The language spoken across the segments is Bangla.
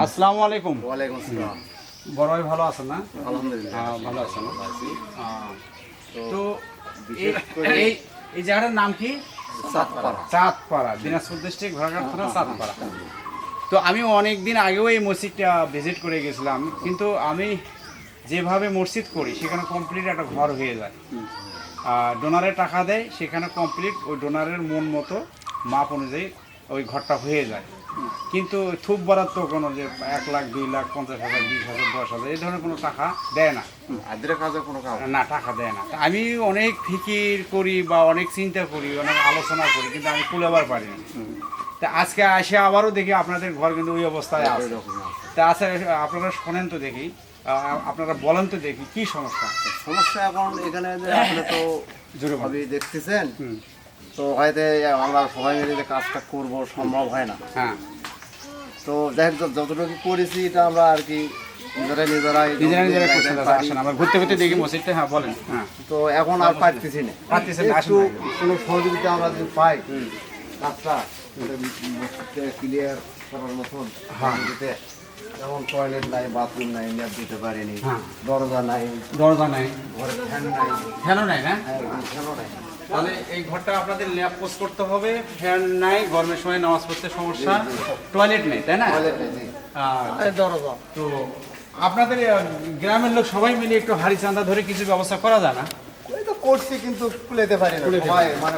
আসসালামু আলাইকুম। ওয়ালাইকুম আসসালাম। বড় ভাই ভালো আছেন না? আলহামদুলিল্লাহ। হ্যাঁ, ভালো আছেন। তো এই- জায়গাটার নাম কি? সাতপাড়া চাঁদপাড়া দিনাজপুর ডিস্ট্রিক্ট থানা চাঁদপাড়া। তো আমি অনেক দিন আগেও এই মসজিদটা ভিজিট করে গেছিলাম কিন্তু আমি যেভাবে মসজিদ করি সেখানে কমপ্লিট একটা ঘর হয়ে যায়। আর ডোনারে টাকা দেয় সেখানে কমপ্লিট ওই ডোনারের মন মতো মাপ অনুযায়ী ওই ঘরটা হয়ে যায়। কিন্তু থুপ বরাদ তো কোনো যে এক লাখ দুই লাখ পঞ্চাশ হাজার বিশ হাজার দশ হাজার এই ধরনের কোনো টাকা দেয় না। আদ্রে কাজে কোনো না টাকা দেয় না। আমি অনেক ফিকির করি বা অনেক চিন্তা করি অনেক আলোচনা করি কিন্তু আমি কুলাবার পারি না। তা আজকে আসে আবারও দেখি আপনাদের ঘর কিন্তু ওই অবস্থায় আছে। তা আচ্ছা আপনারা শোনেন তো দেখি আপনারা বলেন তো দেখি কি সমস্যা? সমস্যা এখন এখানে যে আপনি তো জোরে। দেখতেছেন। তো হয়তো আমরা সবাই মিলে যে কাজটা করব সম্ভব হয় না। হ্যাঁ। তো যাই হোক যতটুকু করেছি এটা আমরা আর কি নিজেরা নিজেরাই নিজেরা নিজেরা করছেন আসেন আমরা ঘুরতে ঘুরতে দেখি মসজিদটা হ্যাঁ বলেন হ্যাঁ। তো এখন আর পারতেছি না। পারতেছেন না, একটু কোনো সহযোগিতা আমরা যদি পাই কাজটা ক্লিয়ার করার মতন হ্যাঁ। দিতে যেমন টয়লেট নাই বাথরুম নাই নেট দিতে পারিনি হ্যাঁ। দরজা নাই দরজা নাই। ঘরে ফ্যান নাই। ফ্যানও নাই না? হ্যাঁ, ফ্যানও নাই। তাহলে এই ঘরটা আপনাদের ল্যাব পোস্ট করতে হবে। ফ্যান নাই গরমের সময় নামাজ পড়তে সমস্যা। টয়লেট নেই তাই না? দরজা। তো আপনাদের গ্রামের লোক সবাই মিলে একটু হাড়ি চাঁদা ধরে কিছু ব্যবস্থা করা যায় না? ওই তো করছি কিন্তু কুলেতে পারি না। সবাই মানে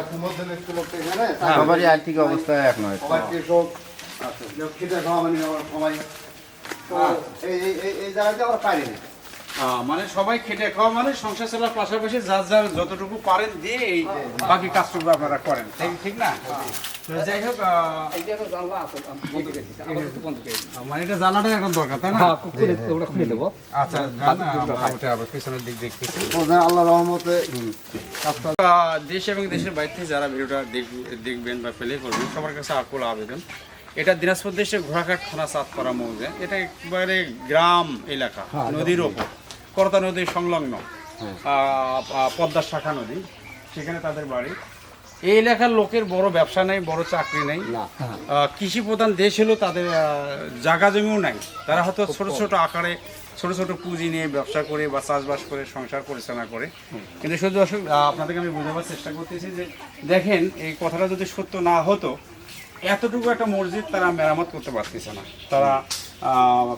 লোক এখানে। সবারই আর্থিক অবস্থা এক নয় সবাই কৃষক খাওয়া মানে আমার সবাই। তো এই এই- এই জায়গাতে আমরা পারি না। মানে সবাই খেটে খাওয়া মানে সংসার চলার পাশাপাশি যার যার যতটুকু পারেন দিয়ে এই বাকি কাজটুকু আপনারা করেন। ঠিক না? যাই হোক মানে এটা জানাটা এখন দরকার তাই না? আচ্ছা জানা, আমরা ওটা আবার পিছনের দিক দেখতেছি। আল্লাহ রহমতে দেশ এবং দেশের বাইরে থেকে যারা ভিডিওটা দেখবেন বা প্লে করবেন সবার কাছে আকুল আবেদন। এটা দিনাজপুর দেশের ঘোড়াঘাট থানা চাঁদপাড়া মৌজা। এটা একবারে গ্রাম এলাকা নদীর ওপর। করতা নদীর সংলগ্ন আহ, পদ্মার শাখা নদী সেখানে তাদের বাড়ি। এই এলাকার লোকের বড় ব্যবসা নেই বড় চাকরি নেই। কৃষি প্রধান দেশ হলেও তাদের জায়গা জমিও নাই। তারা হয়তো ছোট ছোট আকারে ছোট ছোট পুঁজি নিয়ে ব্যবসা করে বা চাষবাস করে সংসার পরিচালনা করে। কিন্তু শুধু আপনাদেরকে আমি বোঝাবার চেষ্টা করতেছি যে দেখেন এই কথাটা যদি সত্য না হতো এতটুকু একটা মসজিদ তারা মেরামত করতে পারতেছে না। তারা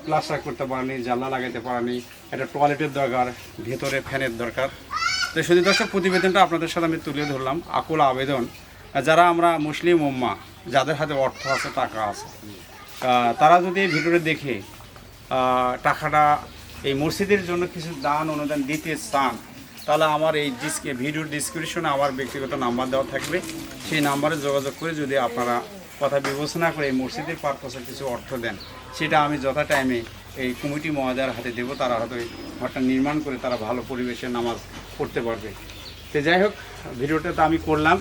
প্লাস্টার করতে পারেনি, জানলা লাগাতে পারেনি। একটা টয়লেটের দরকার, ভেতরে ফ্যানের দরকার। তো শুধু দর্শক, প্রতিবেদনটা আপনাদের সাথে আমি তুলে ধরলাম। আকুল আবেদন। যারা আমরা মুসলিম উম্মা, যাদের হাতে অর্থ আছে, টাকা আছে তারা যদি এই দেখে টাকাটা এই মসজিদের জন্য কিছু দান, অনুদান দিতে চান, তাহলে আমার এই ডিসক ভিডিওর ডিসক্রিপশনে আমার ব্যক্তিগত নাম্বার দেওয়া থাকবে। সেই নাম্বারে যোগাযোগ করে যদি আপনারা কথা বিবেচনা করে এই মসজিদের পারপাসে কিছু অর্থ দেন। সেটা আমি যথা টাইমে এই কমিটি মহোদয়ের হাতে দেবো তারা হয়তো এই ঘরটা নির্মাণ করে তারা ভালো পরিবেশে নামাজ পড়তে পারবে। তো যাই হোক ভিডিওটা তো আমি করলাম।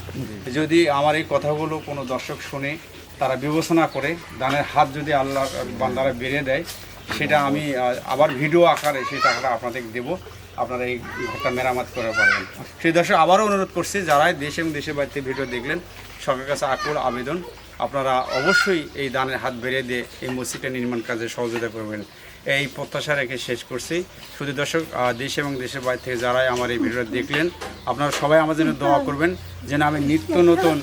যদি আমার এই কথাগুলো কোনো দর্শক শুনে তারা বিবেচনা করে দানের হাত যদি আল্লাহ বান্দারা বেড়ে দেয় সেটা আমি আবার ভিডিও আকারে সেই টাকাটা আপনাদের দেবো। আপনারা এই ঘরটা মেরামত করে পারবেন। সেই দর্শক আবারও অনুরোধ করছি যারাই দেশ এবং দেশের বাড়িতে ভিডিও দেখলেন সরকারের কাছে আকুল আবেদন। আপনারা অবশ্যই এই দানের হাত বেড়ে দিয়ে এই মসজিদটা নির্মাণ কাজে সহযোগিতা করবেন। এই প্রত্যাশা রেখে শেষ করছি। শুধু দর্শক দেশ এবং দেশের বাইরে থেকে যারাই আমার এই ভিডিওটা দেখলেন, আপনারা সবাই আমার জন্য দোয়া করবেন যেন আমি নিত্য নতুন